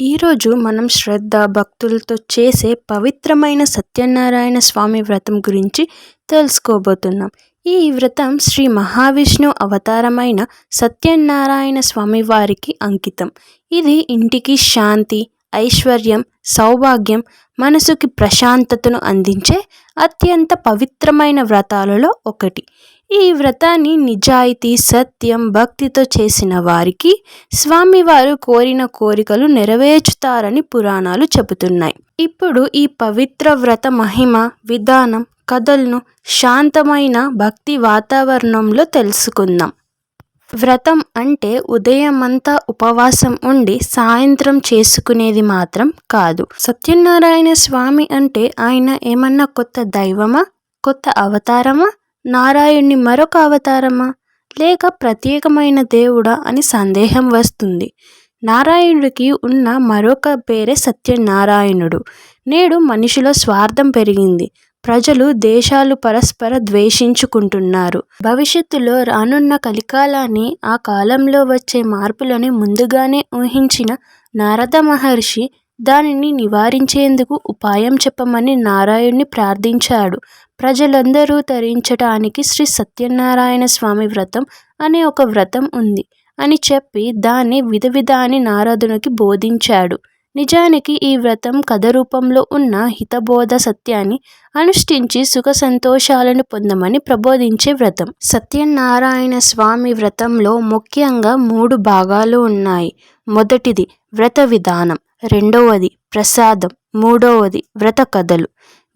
ఈరోజు మనం శ్రద్ధ భక్తులతో చేసే పవిత్రమైన సత్యనారాయణ స్వామి వ్రతం గురించి తెలుసుకోబోతున్నాం. ఈ వ్రతం శ్రీ మహావిష్ణు అవతారమైన సత్యనారాయణ స్వామి వారికి అంకితం. ఇది ఇంటికి శాంతి ఐశ్వర్యం సౌభాగ్యం మనసుకి ప్రశాంతతను అందించే అత్యంత పవిత్రమైన వ్రతాలలో ఒకటి. ఈ వ్రతాన్ని నిజాయితీ సత్యం భక్తితో చేసిన వారికి స్వామివారు కోరిన కోరికలు నెరవేర్చుతారని పురాణాలు చెబుతున్నాయి. ఇప్పుడు ఈ పవిత్ర వ్రత మహిమ విధానం కథలను శాంతమైన భక్తి వాతావరణంలో తెలుసుకుందాం. వ్రతం అంటే ఉదయమంతా ఉపవాసం ఉండి సాయంత్రం చేసుకునేది మాత్రం కాదు. సత్యనారాయణ స్వామి అంటే ఆయన ఏమన్నా కొత్త దైవమా? కొత్త అవతారమా? నారాయణ్ణి మరొక అవతారమా? లేక ప్రత్యేకమైన దేవుడా? అని సందేహం వస్తుంది. నారాయణుడికి ఉన్న మరొక పేరే సత్యనారాయణుడు. నేడు మనిషిలో స్వార్థం పెరిగింది. ప్రజలు దేశాలు పరస్పర ద్వేషించుకుంటున్నారు. భవిష్యత్తులో రానున్న కలికాలాన్ని ఆ కాలంలో వచ్చే మార్పులని ముందుగానే ఊహించిన నారద మహర్షి దానిని నివారించేందుకు ఉపాయం చెప్పమని నారాయణ్ణి ప్రార్థించాడు. ప్రజలందరూ తరించటానికి శ్రీ సత్యనారాయణ స్వామి వ్రతం అనే ఒక వ్రతం ఉంది అని చెప్పి దాన్ని విధ విధాని నారదునికి బోధించాడు. నిజానికి ఈ వ్రతం కథ రూపంలో ఉన్న హితబోధ సత్యాన్ని అనుష్ఠించి సుఖ సంతోషాలను పొందమని ప్రబోధించే వ్రతం. సత్యనారాయణ స్వామి వ్రతంలో ముఖ్యంగా మూడు భాగాలు ఉన్నాయి. మొదటిది వ్రత విధానం. రెండవది ప్రసాదం. మూడవది వ్రత కథలు.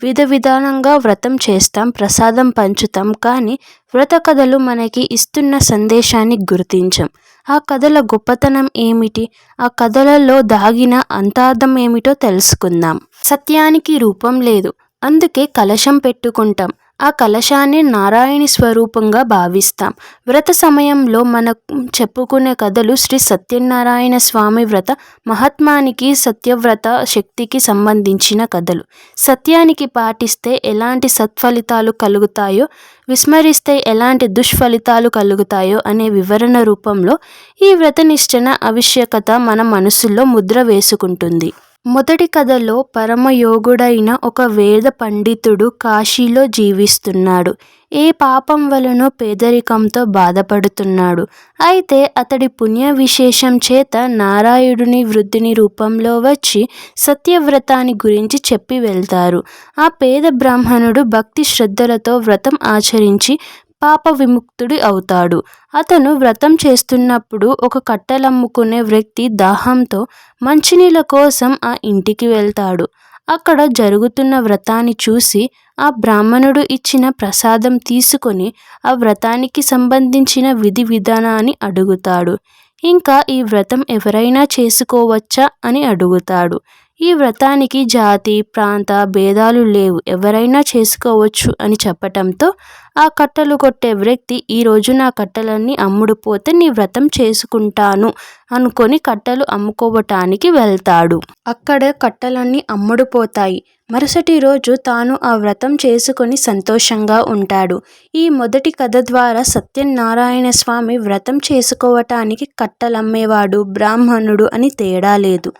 విధ విధానంగా వ్రతం చేస్తాం ప్రసాదం పంచుతాం కానీ వ్రత కథలు మనకి ఇస్తున్న సందేశాన్ని గుర్తించం. ఆ కథల గొప్పతనం ఏమిటి? ఆ కథలలో దాగిన అంతార్థం ఏమిటో తెలుసుకుందాం. సత్యానికి రూపం లేదు. అందుకే కలశం పెట్టుకుంటాం. ఆ కలశాన్ని నారాయణి స్వరూపంగా భావిస్తాం. వ్రత సమయంలో మనం చెప్పుకునే కథలు శ్రీ సత్యనారాయణ స్వామి వ్రత మహాత్మానికి సత్యవ్రత శక్తికి సంబంధించిన కథలు. సత్యానికి పాటిస్తే ఎలాంటి సత్ఫలితాలు కలుగుతాయో విస్మరిస్తే ఎలాంటి దుష్ఫలితాలు కలుగుతాయో అనే వివరణ రూపంలో ఈ వ్రత నిష్టన ఆవశ్యకత మన మనసులో ముద్ర వేసుకుంటుంది. మొదటి కథలో పరమయోగుడైన ఒక వేద పండితుడు కాశీలో జీవిస్తున్నాడు. ఏ పాపం వలనో పేదరికంతో బాధపడుతున్నాడు. అయితే అతడి పుణ్య విశేషం చేత నారాయణుని వృద్ధిని రూపంలో వచ్చి సత్యవ్రతాన్ని గురించి చెప్పి వెళ్తారు. ఆ పేద బ్రాహ్మణుడు భక్తి శ్రద్ధలతో వ్రతం ఆచరించి పాప విముక్తుడి అవుతాడు. అతను వ్రతం చేస్తున్నప్పుడు ఒక కట్టెలమ్ముకునే వ్యక్తి దాహంతో మంచినీళ్ళ కోసం ఆ ఇంటికి వెళ్తాడు. అక్కడ జరుగుతున్న వ్రతాన్ని చూసి ఆ బ్రాహ్మణుడు ఇచ్చిన ప్రసాదం తీసుకొని ఆ వ్రతానికి సంబంధించిన విధి విధానాన్ని అడుగుతాడు. ఇంకా ఈ వ్రతం ఎవరైనా చేసుకోవచ్చా? అని అడుగుతాడు. ఈ వ్రతానికి జాతి ప్రాంత భేదాలు లేవు. ఎవరైనా చేసుకోవచ్చు అని చెప్పటంతో ఆ కట్టలు కొట్టే వ్యక్తి ఈరోజు నా కట్టలన్నీ అమ్ముడుపోతే నీ వ్రతం చేసుకుంటాను అనుకొని కట్టలు అమ్ముకోవటానికి వెళ్తాడు. అక్కడ కట్టలన్నీ అమ్ముడుపోతాయి. మరుసటి రోజు తాను ఆ వ్రతం చేసుకొని సంతోషంగా ఉంటాడు. ఈ మొదటి కథ ద్వారా సత్యనారాయణ స్వామి వ్రతం చేసుకోవటానికి కట్టలమ్మేవాడు బ్రాహ్మణుడు అని తేడా లేదు.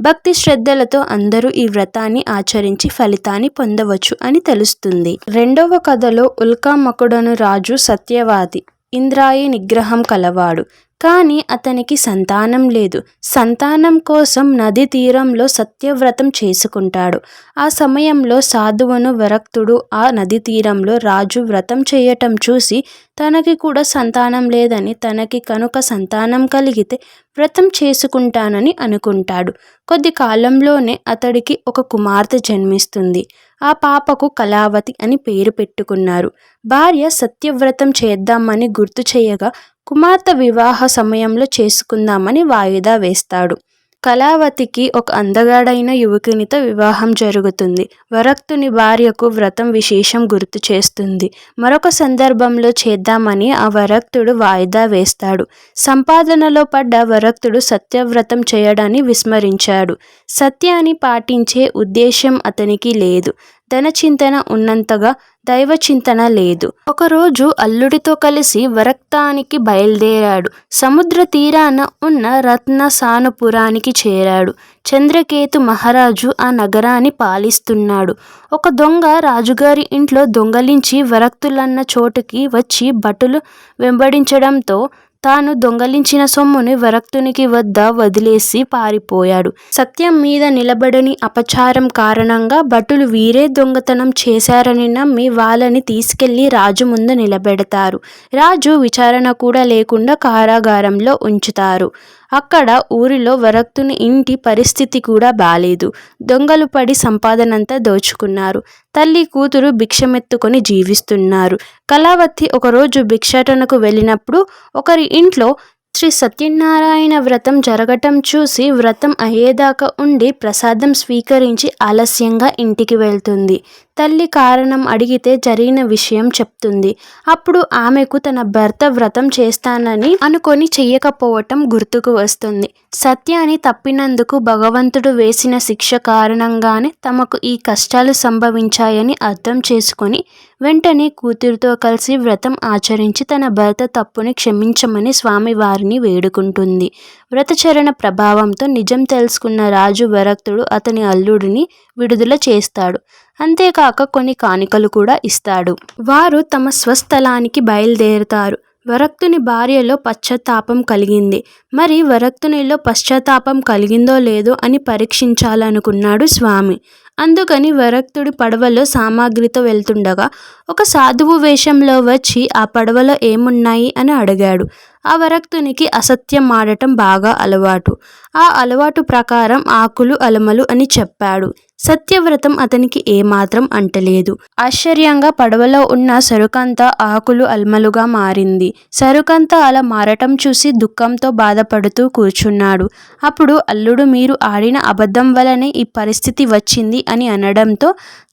భక్తి శ్రద్ధలతో అందరూ ఈ వ్రతాన్ని ఆచరించి ఫలితాన్ని పొందవచ్చు అని తెలుస్తుంది. రెండవ కథలో ఉల్కామకుడను రాజు సత్యవాది. ఇంద్రాయి నిగ్రహం కలవాడు. కానీ అతనికి సంతానం లేదు. సంతానం కోసం నది తీరంలో సత్యవ్రతం చేసుకుంటాడు. ఆ సమయంలో సాధువును వరక్తుడు ఆ నది తీరంలో రాజు వ్రతం చేయటం చూసి తనకి కూడా సంతానం లేదని తనకి కనుక సంతానం కలిగితే వ్రతం చేసుకుంటానని అనుకుంటాడు. కొద్ది కాలంలోనే అతడికి ఒక కుమార్తె జన్మిస్తుంది. ఆ పాపకు కళావతి అని పేరు పెట్టుకున్నారు. భార్య సత్యవ్రతం చేద్దామని గుర్తు చేయగా కుమార్తె వివాహ సమయంలో చేసుకుందామని వాయిదా వేస్తాడు. కళావతికి ఒక అందగాడైన యువకునితో వివాహం జరుగుతుంది. వరక్తుని భార్యకు వ్రతం విశేషం గుర్తు చేస్తుంది. మరొక సందర్భంలో చేద్దామని ఆ వరక్తుడు వాయిదా వేస్తాడు. సంపాదనలో పడ్డ వరక్తుడు సత్యవ్రతం చేయడాన్ని విస్మరించాడు. సత్యాన్ని పాటించే ఉద్దేశం అతనికి లేదు. ధనచింతన ఉన్నంతగా దైవ చింతన లేదు. ఒకరోజు అల్లుడితో కలిసి వరక్తానికి బయలుదేరాడు. సముద్ర తీరాన ఉన్న రత్నసానుపురానికి చేరాడు. చంద్రకేతు మహారాజు ఆ నగరాన్ని పాలిస్తున్నాడు. ఒక దొంగ రాజుగారి ఇంట్లో దొంగలించి వరక్తులన్న చోటుకి వచ్చి భటులు వెంబడించడంతో తాను దొంగలించిన సొమ్ముని వరక్తునికి వద్ద వదిలేసి పారిపోయాడు. సత్యం మీద నిలబడని అపచారం కారణంగా భటులు వీరే దొంగతనం చేశారని నమ్మి వాళ్ళని తీసుకెళ్ళి రాజు ముందు నిలబెడతారు. రాజు విచారణ కూడా లేకుండా కారాగారంలో ఉంచుతారు. అక్కడ ఊరిలో వరక్తుని ఇంటి పరిస్థితి కూడా బాలేదు. దొంగలు పడి సంపాదనంతా దోచుకున్నారు. తల్లి కూతురు భిక్షమెత్తుకొని జీవిస్తున్నారు. కళావతి ఒకరోజు భిక్షాటనకు వెళ్ళినప్పుడు ఒకరి ఇంట్లో శ్రీ సత్యనారాయణ వ్రతం జరగటం చూసి వ్రతం అయ్యేదాకా ఉండి ప్రసాదం స్వీకరించి ఆలస్యంగా ఇంటికి వెళ్తుంది. తల్లి కారణం అడిగితే జరిగిన విషయం చెప్తుంది. అప్పుడు ఆమెకు తన భర్త వ్రతం చేస్తానని అనుకొని చెయ్యకపోవటం గుర్తుకు వస్తుంది. సత్యాన్ని తప్పినందుకు భగవంతుడు వేసిన శిక్ష కారణంగానే తమకు ఈ కష్టాలు సంభవించాయని అర్థం చేసుకొని వెంటనే కూతురితో కలిసి వ్రతం ఆచరించి తన భర్త తప్పుని క్షమించమని స్వామివారిని వేడుకుంటుంది. వ్రతచరణ ప్రభావంతో నిజం తెలుసుకున్న రాజు వరక్తుడు అతని అల్లుడిని విడుదల చేస్తాడు. అంతేకాక కొన్ని కానుకలు కూడా ఇస్తాడు. వారు తమ స్వస్థలానికి బయలుదేరుతారు. వరక్తుని భార్యలో పశ్చాత్తాపం కలిగింది. మరి వరక్తునిలో పశ్చాత్తాపం కలిగిందో లేదో అని పరీక్షించాలనుకున్నాడు స్వామి. అందుకని వరక్తుడి పడవలో సామాగ్రితో వెళ్తుండగా ఒక సాధువు వేషంలో వచ్చి ఆ పడవలో ఏమున్నాయి? అని అడిగాడు. ఆ వరక్తునికి అసత్యం ఆడటం బాగా అలవాటు. ఆ అలవాటు ప్రకారం ఆకులు అలమలు అని చెప్పాడు. సత్యవ్రతం అతనికి ఏమాత్రం అంటలేదు. ఆశ్చర్యంగా పడవలో ఉన్న సరుకంతా ఆకులు అల్మలుగా మారింది. సరుకంతా అలా మారటం చూసి దుఃఖంతో బాధపడుతూ కూర్చున్నాడు. అప్పుడు అల్లుడు మీరు ఆడిన అబద్ధం వలనే ఈ పరిస్థితి వచ్చింది అని అనడంతో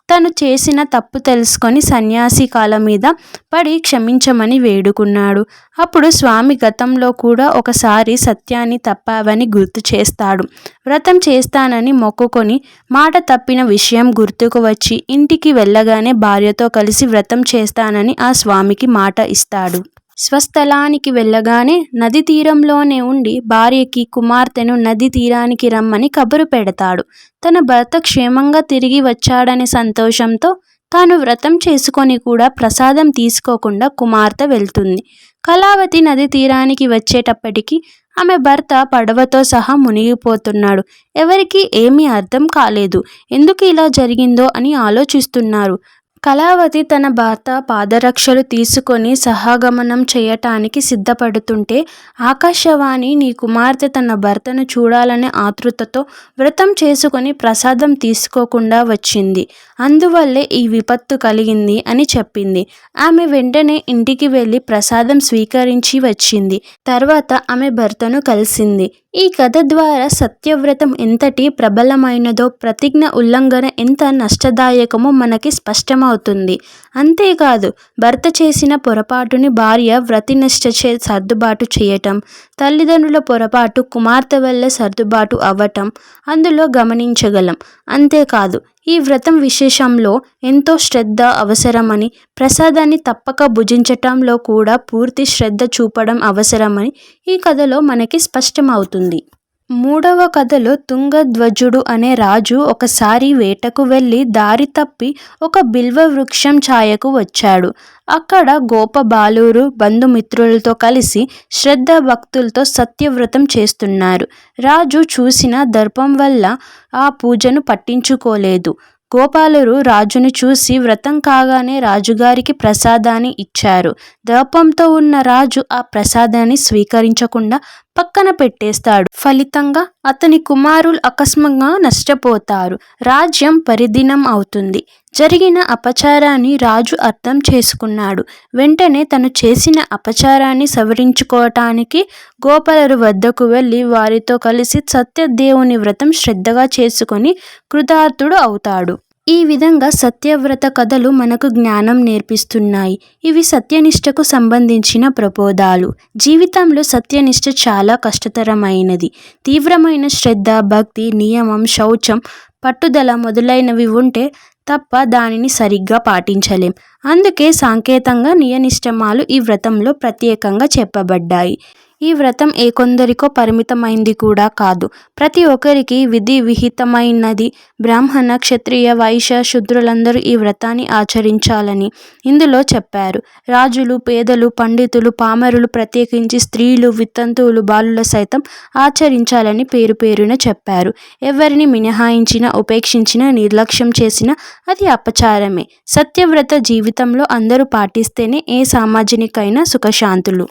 తను చేసిన తప్పు తెలుసుకొని సన్యాసి కాల మీద పడి క్షమించమని వేడుకున్నాడు. అప్పుడు స్వామి గతంలో కూడా ఒకసారి సత్యాన్ని తప్పావని గుర్తు చేస్తాడు. వ్రతం చేస్తానని మొక్కుకొని మాట తప్పిన విషయం గుర్తుకు వచ్చి ఇంటికి వెళ్ళగానే భార్యతో కలిసి వ్రతం చేస్తానని ఆ స్వామికి మాట ఇస్తాడు. స్వస్థలానికి వెళ్ళగానే నది తీరంలోనే ఉండి భార్యకి కుమార్తెను నది తీరానికి రమ్మని కబురు పెడతాడు. తన భర్త క్షేమంగా తిరిగి వచ్చాడనే సంతోషంతో తాను వ్రతం చేసుకొని కూడా ప్రసాదం తీసుకోకుండా కుమార్తె వెళ్తుంది. కళావతి నది తీరానికి వచ్చేటప్పటికి ఆమె భర్త పడవతో సహా మునిగిపోతున్నాడు. ఎవరికీ ఏమీ అర్థం కాలేదు. ఎందుకు ఇలా జరిగిందో అని ఆలోచిస్తున్నారు. కళావతి తన భర్త పాదరక్షలు తీసుకొని సహగమనం చేయటానికి సిద్ధపడుతుంటే ఆకాశవాణి నీ కుమార్తె తన భర్తను చూడాలనే ఆతృతతో వ్రతం చేసుకొని ప్రసాదం తీసుకోకుండా వచ్చింది. అందువల్లే ఈ విపత్తు కలిగింది అని చెప్పింది. ఆమె వెంటనే ఇంటికి వెళ్ళి ప్రసాదం స్వీకరించి వచ్చింది. తర్వాత ఆమె భర్తను కలిసింది. ఈ కథ ద్వారా సత్యవ్రతం ఎంతటి ప్రబలమైనదో ప్రతిజ్ఞ ఉల్లంఘన ఎంత నష్టదాయకమో మనకి స్పష్టమవుతుంది. అవుతుంది. అంతేకాదు భర్త చేసిన పొరపాటుని భార్య వ్రతినిష్ట చే సర్దుబాటు చేయటం తల్లిదండ్రుల పొరపాటు కుమార్తె వల్ల సర్దుబాటు అవ్వటం అందులో గమనించగలం. అంతేకాదు ఈ వ్రతం విశేషంలో ఎంతో శ్రద్ధ అవసరమని ప్రసాదాన్ని తప్పక భుజించటంలో కూడా పూర్తి శ్రద్ధ చూపడం అవసరమని ఈ కథలో మనకి స్పష్టమవుతుంది. మూడవ కథలో తుంగధ్వజుడు అనే రాజు ఒకసారి వేటకు వెళ్ళి దారి తప్పి ఒక బిల్వ వృక్షం ఛాయకు వచ్చాడు. అక్కడ గోప బాలూరు బంధుమిత్రులతో కలిసి శ్రద్ధ భక్తులతో సత్యవ్రతం చేస్తున్నారు. రాజు చూసిన దర్పం వల్ల ఆ పూజను పట్టించుకోలేదు. గోపాలురు రాజును చూసి వ్రతం కాగానే రాజుగారికి ప్రసాదాన్ని ఇచ్చారు. దర్పంతో ఉన్న రాజు ఆ ప్రసాదాన్ని స్వీకరించకుండా పక్కన పెట్టేస్తాడు. ఫలితంగా అతని కుమారులు అకస్మంగా నష్టపోతారు. రాజ్యం పరిదినం అవుతుంది. జరిగిన అపచారాన్ని రాజు అర్థం చేసుకున్నాడు. వెంటనే తను చేసిన అపచారాన్ని సవరించుకోవటానికి గోపాలరు వద్దకు వెళ్ళి వారితో కలిసి సత్యదేవుని వ్రతం శ్రద్ధగా చేసుకొని కృతార్థుడు అవుతాడు. ఈ విధంగా సత్యవ్రత కథలు మనకు జ్ఞానం నేర్పిస్తున్నాయి. ఇవి సత్యనిష్టకు సంబంధించిన ప్రబోధాలు. జీవితంలో సత్యనిష్ట చాలా కష్టతరమైనది. తీవ్రమైన శ్రద్ధ భక్తి నియమం శౌచం పట్టుదల మొదలైనవి ఉంటే తప్ప దానిని సరిగ్గా పాటించలేం. అందుకే సాంకేతంగా నియనిష్టమాలు ఈ వ్రతంలో ప్రత్యేకంగా చెప్పబడ్డాయి. ఈ వ్రతం ఏ కొందరికో పరిమితమైంది కూడా కాదు. ప్రతి ఒక్కరికి విధి విహితమైనది. బ్రాహ్మణ క్షత్రియ వైశ్య శుద్రులందరూ ఈ వ్రతాన్ని ఆచరించాలని ఇందులో చెప్పారు. రాజులు పేదలు పండితులు పామరులు ప్రత్యేకించి స్త్రీలు వితంతువులు బాలుల సైతం ఆచరించాలని పేరు పేరున చెప్పారు. ఎవరిని మినహాయించినా ఉపేక్షించినా నిర్లక్ష్యం చేసినా అది అపచారమే. సత్యవ్రత జీవితంలో అందరూ పాటిస్తేనే ఏ సామాజికైనా సుఖశాంతులు.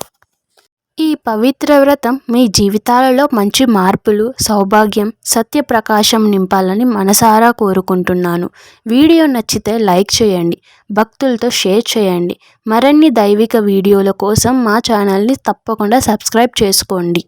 ఈ పవిత్ర వ్రతం మీ జీవితాలలో మంచి మార్పులు సౌభాగ్యం సత్యప్రకాశం నింపాలని మనసారా కోరుకుంటున్నాను. వీడియో నచ్చితే లైక్ చేయండి భక్తులతో షేర్ చేయండి. మరిన్ని దైవిక వీడియోల కోసం మా ఛానల్ని తప్పకుండా సబ్స్క్రైబ్ చేసుకోండి.